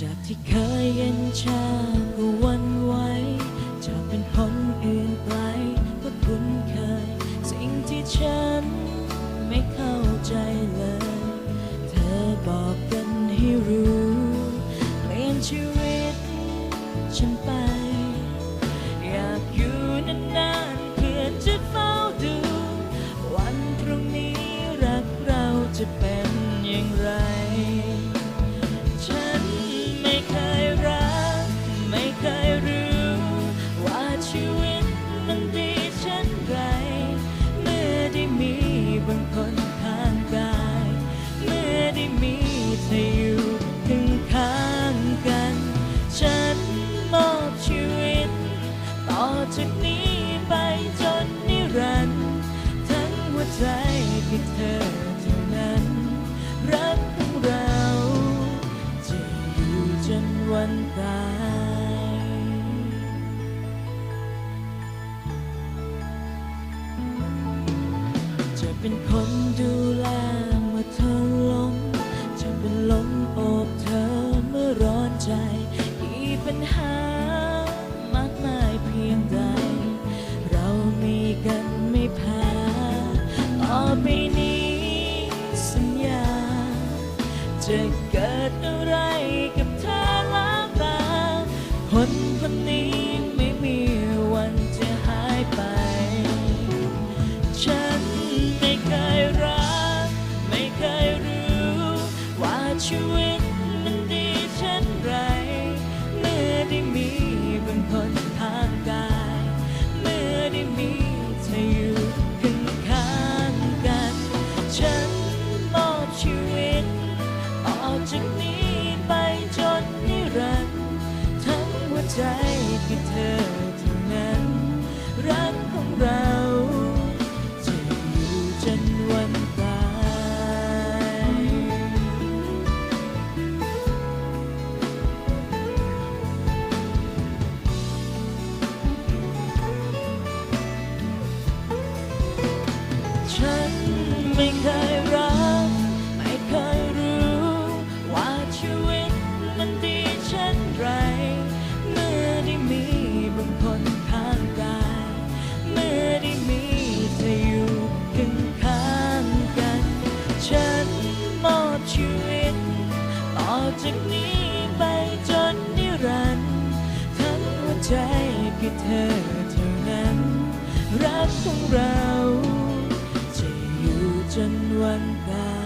จากที่เคยเย็นชาก็วันไหว เป็นคนดูแลเมื่อเธอล้มจะเป็นลมโอบเธอเมื่อร้อนใจมีปัญหามากมายเพียงใด เรามีกันไม่แพ้ต่อไปนี้สัญญา จะเกิดอะไรกับเธอแล้วตาคนคน ไม่เคยรัก ไม่เคยรู้ ว่าชีวิตมันดีเช่นไร เมื่อได้มีบางคนข้างกายเมื่อได้มีเธออยู่ข้างข้างกัน ฉันมอบชีวิต ต่อจากนี้ไปจนนิรันดร์ทั้งหัวใจคือเธอเท่านั้น รักของเรา 真乱打